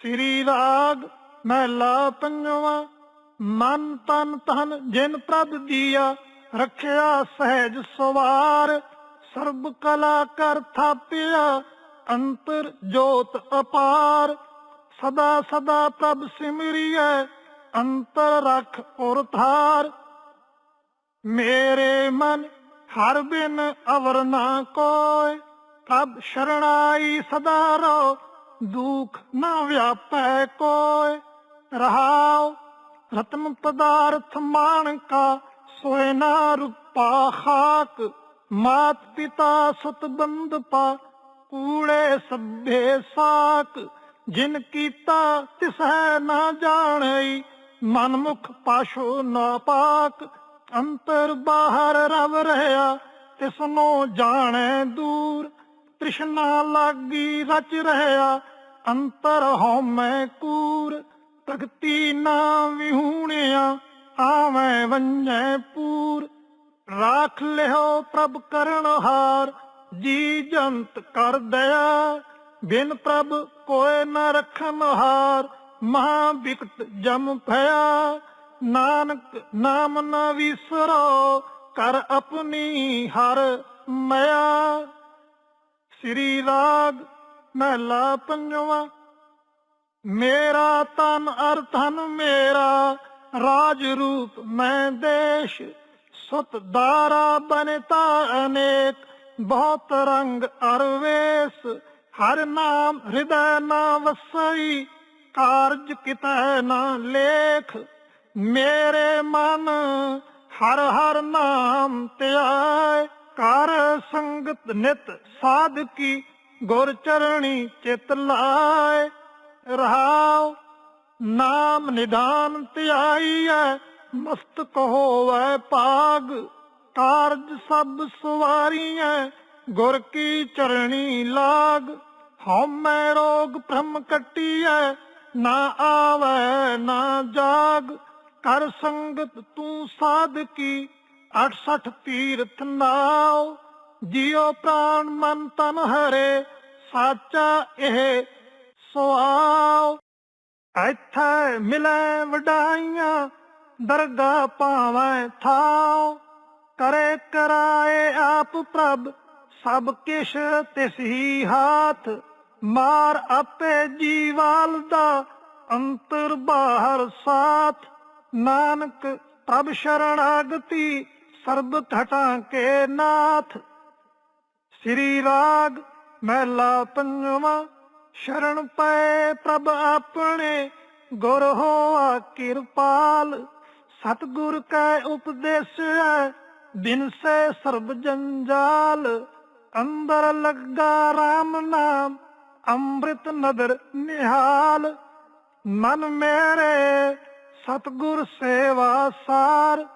ਸ੍ਰੀ ਰਾਗ ਮਹਿਲਾ ਪੰਜਵਾ, ਮਨ ਤਨ ਤਨ ਜਿਨ ਪ੍ਰਭ ਦੀਆ ਰੱਖਿਆ ਸਹਿਜ ਸਵਾਰ, ਸਰਬ ਕਲਾ ਕਰ ਥਾਪਿਆ, ਅੰਤਰ ਜੋਤ ਅਪਾਰ, ਸਦਾ ਸਦਾ ਪ੍ਰਭ ਸਿਮਰਿਐ, ਅੰਤਰ ਰਖ ਔਰ ਧਾਰ। ਮੇਰੇ ਮਨ ਹਰ ਬਿਨ ਅਵਰ ਨਾ ਕੋਇ, ਪ੍ਰਭ ਸ਼ਰਣਾਈ ਸਦਾ ਰੋ ਦੁਖ ਨਾ ਵਿਆਪੈ ਕੋਇ। ਰਹਾਉ, ਰਤਨ ਪਦਾਰਥ ਮਾਨਕਾ ਸੋਇ ਨਾ ਰੂਪਾ ਖਾਕ। ਮਾਤ ਪਿਤਾ ਸੁਤ ਬੰਦ ਪਾ, ਕੂੜੇ ਸਭੇ ਸਾਕ। ਜਿਨ ਕੀਤਾ ਤਿਸ ਹੈ ਨਾ ਜਾਣਈ ਮਨ ਮੁਖ ਪਾਸ਼ੋ ਨਾ ਪਾਕ। ਅੰਤਰ ਬਾਹਰ ਰਵ ਰਹਾ ਤਿਸ ਨੂੰ ਜਾਣੈ ਦੂਰ। ਤ੍ਰਿਸ਼ਨਾ ਲਾਗੀ ਰਚ ਰਹਾ, ਅੰਤਰ ਹਉਮੈ ਕੂਰ ਭਗਤੀ ਨਾ ਵਿਹੂਣਿਆ, ਆਵੇਂ ਵੰਜੈ ਪੂਰ। ਰਾਖ ਲਿਓ ਪ੍ਰਭ ਕਰਨ ਹਾਰ, ਜੀ ਜੰਤ ਕਰ ਦਇਆ। ਬਿਨ ਪ੍ਰਭ ਕੋਇ ਨਾ ਰਖਨ ਹਾਰ ਮਹਾ ਵਿਕਟ ਜਮ ਭਇਆ। ਨਾਨਕ ਨਾਮ ਨਾ ਵਿਸਰੋ, ਕਰ ਆਪਣੀ ਹਰ ਮਇਆ। ਸ੍ਰੀ ਰਾਗ ਮਹਿਲਾ ਪੰਜਵਾ ਮੇਰਾ ਤਨ ਅਰ ਮੇਰਾ, ਰਾਜ ਰੂਪ ਮੈਂ ਦੇਸ਼। ਸੁਤ ਦਾਰਾ ਬਨਤਾ ਅਨੇਕ, ਬਹੁਤ ਰੰਗ ਅਰਵੇਸ। ਹਰ ਨਾਮ ਹਿਰਦੈ ਨਾ ਵਸਈ, ਕਾਰਜ ਕਿਤੈ ਨਾ ਲੇਖ। ਮੇਰੇ ਮਨ ਹਰ ਹਰ ਨਾਮ ਧਿਆਏ ਕਰ ਸੰਗਤ ਨਿਤ ਸਾਧ ਕੀ ਗੁਰ ਚਰਣੀ ਚਿਤ ਲਾਏ ਰਹਾਉ, ਨਾਮ ਨਿਧਾਨ ਧਿਆਈਐ ਮਸਤਕ ਹੋਵੈ ਪਾਗ ਕਾਰਜ ਸਭ ਸਵਾਰੀਐ ਗੁਰ ਕੀ ਚਰਣੀ ਲਾਗ। ਹਉਮੈ ਰੋਗ ਭ੍ਰਮ ਕਟੀਐ ਨਾ ਆਵੈ ਨਾ ਜਾਗ। ਕਰ ਸੰਗਤ ਤੂੰ ਸਾਧ ਕੀ 68 ਤੀਰਥ ਨਾਉ, ਜਿਉ ਪ੍ਰਾਨ ਮਨ ਤਨ ਹਰੇ, ਸਾਚਾ ਇਹ ਸੁਆਉ। ਇੱਥੇ ਮਿਲੇ ਵਡਾਈਆਂ, ਦਰਗਾ ਪਾਵੇਂ ਥਾਉ। ਕਰੇ ਕਰਾਏ ਆਪ ਪ੍ਰਭ, ਸਭ ਕਿਛ ਤਿਸ ਹੀ ਹਾਥ। ਮਾਰ ਆਪੇ ਜੀਵਾਲ ਦਾ ਅੰਤਰ ਬਾਹਰ ਸਾਥ। ਨਾਨਕ ਪ੍ਰਭ ਸ਼ਰਣਾਗਤੀ ਸਰਬ ਘਟਾਂ ਕੇ ਨਾਥ। ਸ੍ਰੀ ਰਾਗ ਮਹਿਲਾ ਪੰਜਵਾ, ਸ਼ਰਨ ਪਏ ਪ੍ਰਭ ਆਪਣੇ, ਗੁਰ ਹੋਆ ਕਿਰਪਾਲ। ਸਤਿਗੁਰ ਕੈ ਉਪਦੇਸ਼ ਬਿਨ ਸੇ ਸਰਬ ਜੰਜਾਲ। ਅੰਦਰ ਲੱਗਾ RAM ਨਾਮ, ਅੰਮ੍ਰਿਤ ਨਦਰ ਨਿਹਾਲ। ਮਨ ਮੇਰੇ, ਸਤਿਗੁਰ ਸੇਵਾ ਸਾਰ।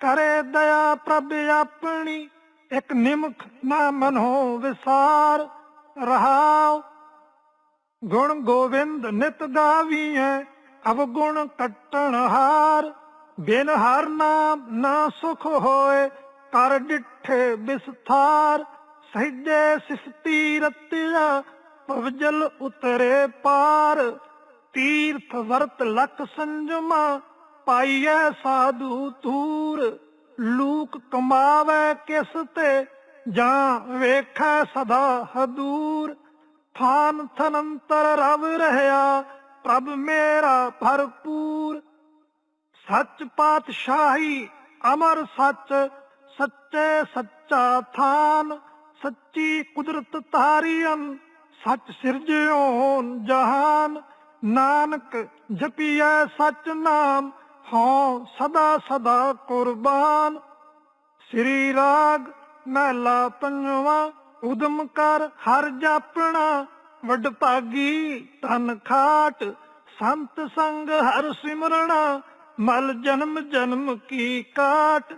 ਕਰੇ ਦਇਆ ਪ੍ਰਭ ਆਪਣੀ, ਇੱਕ ਨਿਮਖ ਨਾ ਮਨੋ ਵਿਸਾਰ, ਰਹਾਉ। ਗੁਣ ਗੋਬਿੰਦ ਨਿਤ ਗਾਵੀਐ, ਅਵਗੁਣ ਕੱਟਣ ਹਾਰ। ਬਿਨ ਹਰ ਨਾਮ ਨਾ ਸੁਖ ਹੋਏ, ਕਰ ਡਿਠੇ ਬਿਸਥਾਰ ਸਹਿਜੇ ਸਿਫਤੀ ਰਤਿਆ ਪਵਜਲ ਉਤਰੇ ਪਾਰ। ਤੀਰਥ ਵਰਤ ਲਖ ਸੰਜਮਾ ਪਾਈਐ ਸਾਧੂ ਤੂਰ ਲੂਕ ਕਮਾਵੇ ਕਿਸ ਤੇ, ਜਾਂ ਵੇਖੈ ਸਦਾ ਹਦੂਰ। ਥਾਨ ਥਨੰਤਰ ਰਵ ਰਹਾ ਪ੍ਰਭ ਮੇਰਾ ਭਰਪੂਰ। ਸੱਚ ਪਾਤਸ਼ਾਹੀ ਅਮਰ ਸੱਚ, ਸੱਚੇ ਸੱਚਾ ਥਾਨ। ਸੱਚੀ ਕੁਦਰਤ ਤਾਰੀਆਂ ਸੱਚ ਸਿਰਜਿਓ ਜਹਾਨ। ਨਾਨਕ ਜਪੀਐ ਸੱਚ ਨਾਮ ਹਉ ਸਦਾ ਸਦਾ ਕੁਰਬਾਨ। ਸ੍ਰੀ ਰਾਗ ਮਹਿਲਾ ਪੰਜਵਾ, ਉਦਮ ਕਰ ਹਰ ਜਾਪਣਾ। ਵੱਡ ਭਾਗੀ ਤਨ ਖਾਟ, ਸੰਤ ਸੰਗ ਹਰ ਸਿਮਰਣਾ। ਮਲ ਜਨਮ ਜਨਮ ਕੀ ਕਾਟ।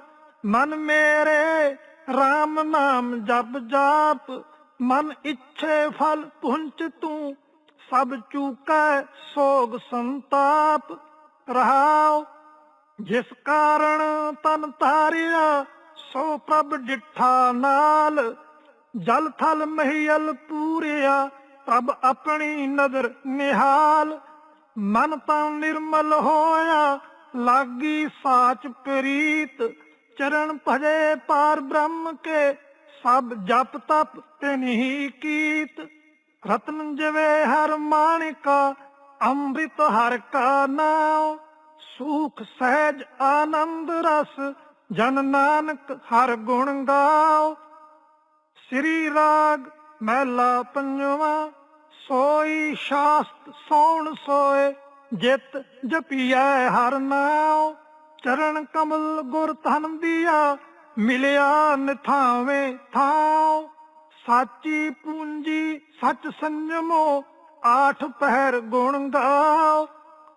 ਮਨ ਮੇਰੇ RAM ਨਾਮ ਜਪ ਜਾਪ। ਮਨ ਇੱਛੇ ਫਲ ਪੁੰਚ ਤੂੰ, ਸਭ ਚੂਕੈ ਸੋਗ ਸੰਤਾਪ। ਰਹਾਉ ਜਿਸ ਕਾਰਨ ਤਨ ਤਾਰਿਆ ਸੋ ਪ੍ਰਭ ਡਿਠਾ ਨਾਲ। ਜਲ ਥਲ ਮਹੀਲ ਪੂਰਿਆ, ਪ੍ਰਭ ਆਪਣੀ ਨਦਰ ਨਿਹਾਲ। ਮਨ ਤਾਂ ਨਿਰਮਲ ਹੋਇਆ, ਲਾਗੀ ਸਾਚ ਪ੍ਰੀਤ। ਚਰਨ ਭਜੇ ਪਾਰ ਬ੍ਰਹਮ ਕੇ, ਸਭ ਜਪ ਤਪ ਤੇ ਨਹੀਂ ਕੀਤ। ਰਤਨ ਜਵੇ ਹਰ ਮਾਣਿਕਾ, ਅੰਮ੍ਰਿਤ ਹਰ ਕਾ ਨਾਮ ਸੁਖ ਸਹਿਜ ਆਨੰਦ ਰਸ, ਜਨ ਨਾਨਕ ਹਰ ਗੁਣ ਗਾਓ। ਸ੍ਰੀ ਰਾਗ ਮਹਿਲਾ ਪੰਜਵਾ, ਸੋਈ ਸ਼ਾਸਤ ਸੋਣ ਸੋਏ, ਜਿਤ ਜਪੀਐ ਹਰ ਨਾਮ ਚਰਨ ਕਮਲ ਗੁਰ ਧਨ ਦੀਆ, ਮਿਲਿਆ ਨਿਥਾਵੇਂ ਥਾਉ। ਸਾਚੀ ਪੂੰਜੀ ਸਚ ਸੰਜਮੋ, ਆਠ ਪਹਿਰ ਗੁਣ ਗਾਓ।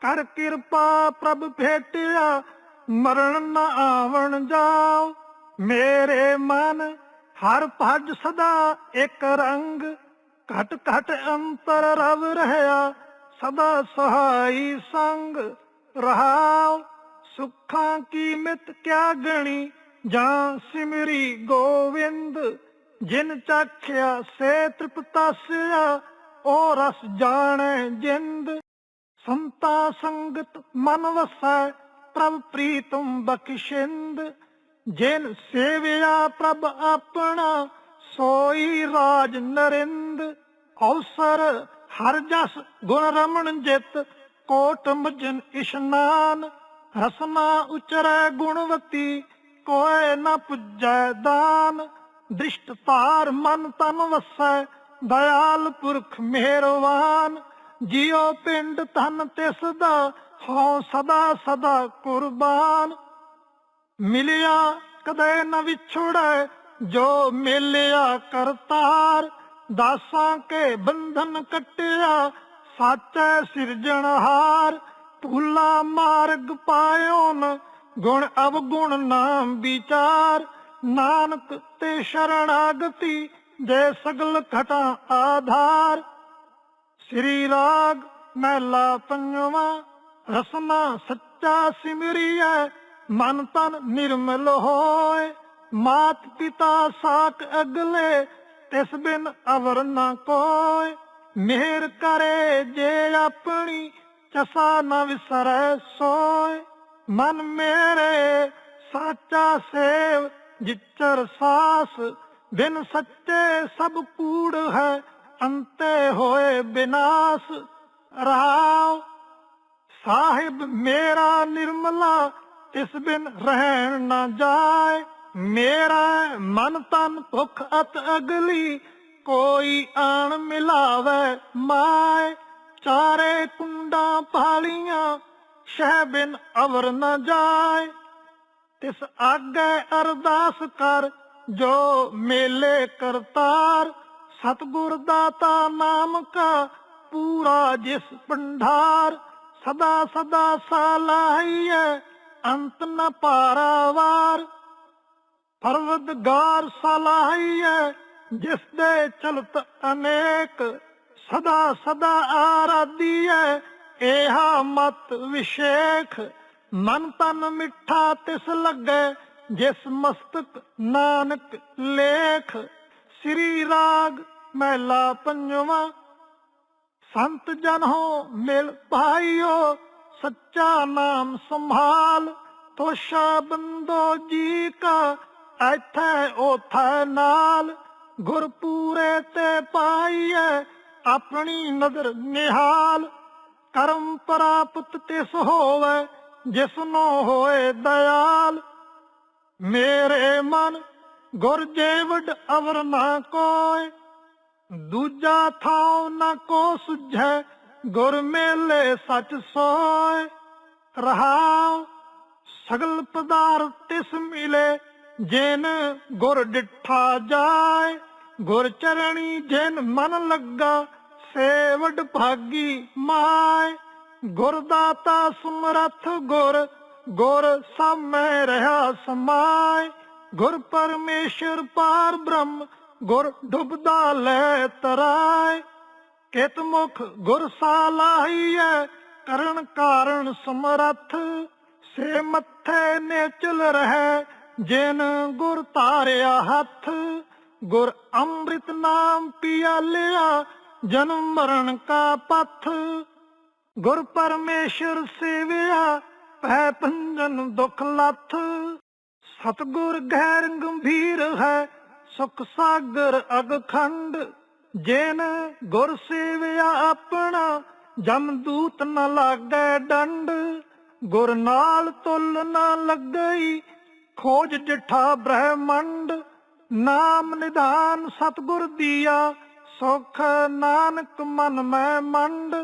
ਕਰ ਕਿਰਪਾ ਪ੍ਰਭ ਭੇਟਿਆ, ਮਰਨ ਨਾ ਆਵਣ ਜਾਓ ਮੇਰੇ ਮਨ ਹਰ ਭਜ ਸਦਾ ਇੱਕ ਰੰਗ, ਘਟ ਘਟ ਅੰਤਰ ਰਵ ਰਹਿਆ, ਸਦਾ ਸਹਾਈ ਸੰਗ ਰਹਾਉ। ਸੁੱਖਾਂ ਕੀ ਮਿਤ ਕਿਆ ਗਣੀ, ਜਾਂ ਸਿਮਰੀ ਗੋਵਿੰਦ, ਜਿਨ ਚਾਖਿਆ ਸੇ ਤ੍ਰਿਪਤਾਸਿਆ ਉਹ ਰਸ ਜਾਣੈ ਜਿੰਦ। ਸੰਤਾ ਸੰਗਤ ਮਨ ਵਸੈ, ਪ੍ਰਭ ਪ੍ਰੀਤਮ ਬਖਸ਼ਿੰਦ। ਜਿਨ ਸੇਵਿਆ ਪ੍ਰਭ ਆਪਣਾ, ਸੋਈ ਰਾਜ ਨਰਿੰਦ। ਅਵਸਰ ਹਰ ਜਸ ਗੁਣ ਰਮਣ ਜਿਤ, ਕੋਟ ਮਜਨ ਇਸ਼ਨਾਨ। ਰਸਨਾ ਉਚਰੈ ਗੁਣਵਤੀ ਕੋਏ ਨ ਪੁੱਜੈ ਦਾਨ। ਦ੍ਰਿਸ਼ਟ ਧਾਰ ਮਨ ਤਨ ਵਸੈ, ਦਇਆਲ ਪੁਰਖ ਮਿਹਰਵਾਨ। ਜਿਉ ਪਿੰਡ ਧਨ ਤਿਸ ਦਾ ਹਉ ਸਦਾ ਸਦਾ ਕੁਰਬਾਨ। ਮਿਲਿਆ ਕਦੇ ਨਾ ਵਿਛੜੈ, ਜੋ ਮਿਲਿਆ ਕਰਤਾਰ ਦਾਸਾਂ ਕੇ ਬੰਧਨ ਕਟਿਆ, ਸਾਚੈ ਸਿਰਜਣਹਾਰ ਭੂਲਾ ਮਾਰਗ ਪਾਇਓ ਨ ਗੁਣ ਅਵਗੁਣ ਨਾਮ ਵਿਚਾਰ। ਨਾਨਕ ਤੇ ਸ਼ਰਣਾਗਤੀ ਜੇ ਸਗਲ ਘਟਾ ਆਧਾਰ। ਸ੍ਰੀ ਰਾਗ ਮਹਿਲਾ ਪੰਜਵਾ ਰਸਨਾ ਸੱਚਾ ਸਿਮਰਿਐ, ਮਨ ਤਨ ਨਿਰਮਲ ਹੋਏ ਮਾਤ ਪਿਤਾ ਸਾਕ ਅਗਲੇ, ਤਿਸ ਬਿਨ ਅਵਰ ਨਾ ਕੋਏ ਮਿਹਰ ਕਰੇ ਜੇ ਆਪਣੀ, ਚਸਾ ਨਾ ਵਿਸਰੈ ਸੋਏ ਮਨ ਮੇਰੇ ਸਾਚਾ ਸੇਵ, ਜਿਚਰ ਸਾਸ। ਬਿਨ ਸੱਚੇ ਸਭ ਕੂੜ ਹੈ ਅੰਤੇ ਹੋਏ ਬਿਨਾਸ਼ ਰਾਵ, ਸਾਹਿਬ ਮੇਰਾ ਨਿਰਮਲਾ, ਤਿਸ ਬਿਨ ਰਹਿਣ ਨਾ ਜਾਏ। ਮੇਰਾ ਮਨ ਤਨ ਭੁਖ ਅਤ ਅਗਲੀ, ਕੋਈ ਆਣ ਮਿਲਾਵੇ ਮਾਏ। ਚਾਰੇ ਕੁੰਡਾਂ ਪਾਲੀਆਂ, ਸ਼ਹਿ ਬਿਨ ਅਵਰ ਨਾ ਜਾਏ। ਤਿਸ ਆਗੇ ਅਰਦਾਸ ਕਰ, ਜੋ ਮੇਲੇ ਕਰਤਾਰ ਸਤਗੁਰ ਦਾਤਾ ਨਾਮ ਕਾ ਪੂਰਾ ਜਿਸ ਪੰਡਾਰ ਸਦਾ ਸਦਾ ਸਾਲਾਹੀਏ ਅੰਤ ਨ ਪਾਰਾਵਾਰ ਪਰਵਦਗਾਰ ਸਲਾਹੀਏ ਜਿਸ ਦੇ ਚਲਤ ਅਨੇਕ ਸਦਾ ਸਦਾ ਆਰਾਧੀਏ ਏਹਾ ਮਤ ਵਿਸ਼ੇਖ, ਮਨ ਤਨ ਮਿੱਠਾ ਤਿਸ ਲੱਗੇ, ਜਿਸ ਮਸਤਕ ਨਾਨਕ ਲੇਖ। ਸ੍ਰੀ ਰਾਗ ਮਹਿਲਾ ਪੰਜਵਾਂ, ਸੰਤ ਜਨ ਹੋ ਮਿਲ ਭਾਈਓ, ਸੱਚਾ ਨਾਮ ਸੰਭਾਲ, ਤੋਸ਼ਾ ਬੰਦੋ ਜੀ ਕਾ, ਐਥੈ ਉਥੈ ਨਾਲ, ਗੁਰਪੂਰੇ ਤੇ ਪਾਈਐ ਆਪਣੀ ਨਦਰ ਨਿਹਾਲ, ਕਰਮ ਪ੍ਰਾਪਤ ਤਿਸ ਹੋਵੇ ਜਿਸ ਨੂੰ ਹੋਏ ਦਇਆਲ। ਮੇਰੇ ਮਨ ਗੁਰ ਜੇਵਡ ਅਵਰ ਨਾ ਕੋਇ ਦੂਜਾ ਥਾਉ ਨਾ ਕੋ ਸੁਝੈ, ਗੁਰ ਮੇਲੇ ਸਚ ਸੋਏ। ਰਹਾਉ, ਸਗਲ ਪਦਾਰਥ ਤਿਸ ਮਿਲੇ, ਜਿਨ ਗੁਰ ਡਿਠਾ ਜਾਏ। ਗੁਰ ਚਰਣੀ ਜਿਨ ਮਨ ਲੱਗਾ, ਸੇਵਡ ਭਾਗੀ ਮਾਏ। ਗੁਰ ਦਾਤਾ ਸਮਰਥ ਗੁਰ ਗੁਰ ਸਾਮੈ ਰਹਾ ਸਮਾਏ। ਗੁਰ ਪਰਮੇਸ਼ਰ ਪਾਰ ਬ੍ਰਹਮ ਗੁਰ ਡੁੱਬਦਾ ਲੈ ਤਰਾਏ। ਕਿਤ ਮੁਖ ਗੁਰ ਸਾਲਾਹੀਐ ਕਰਨ ਕਾਰਨ ਸਮਰੱਥ। ਸੇ ਮੱਥੇ ਨੇ ਚਲ ਰਹਿ, ਜਿਨ ਗੁਰ ਤਾਰਿਆ ਹੱਥ। ਗੁਰ ਅੰਮ੍ਰਿਤ ਨਾਮ ਪਿਆ ਲਿਆ, ਜਨਮ ਮਰਨ ਕਾ ਪਥ। ਗੁਰ ਪਰਮੇਸ਼ਰ ਸੇਵਿਆ, ਭੈ ਪੰਜਨ ਦੁਖ ਲੱਥ। ਸਤਗੁਰ ਗਹਿਰ ਗੰਭੀਰ ਹੈ ਸੁਖ ਸਾਗਰ ਅਗਖੰਡ, ਜੇਨ ਗੁਰ ਸੇਵਿਆ ਆਪਣਾ, ਜਮ ਦੂਤ ਨ ਲਾਗੈ ਡੰਡ। ਗੁਰ ਨਾਲ ਤੁਲ ਨ ਲੱਗਈ, ਖੋਜ ਜਿਠਾ ਬ੍ਰਹਮੰਡ। ਨਾਮ ਨਿਧਾਨ ਸਤਗੁਰ ਦੀਆ, ਸੁਖ ਨਾਨਕ ਮਨ ਮੈਂ ਮੰਡ।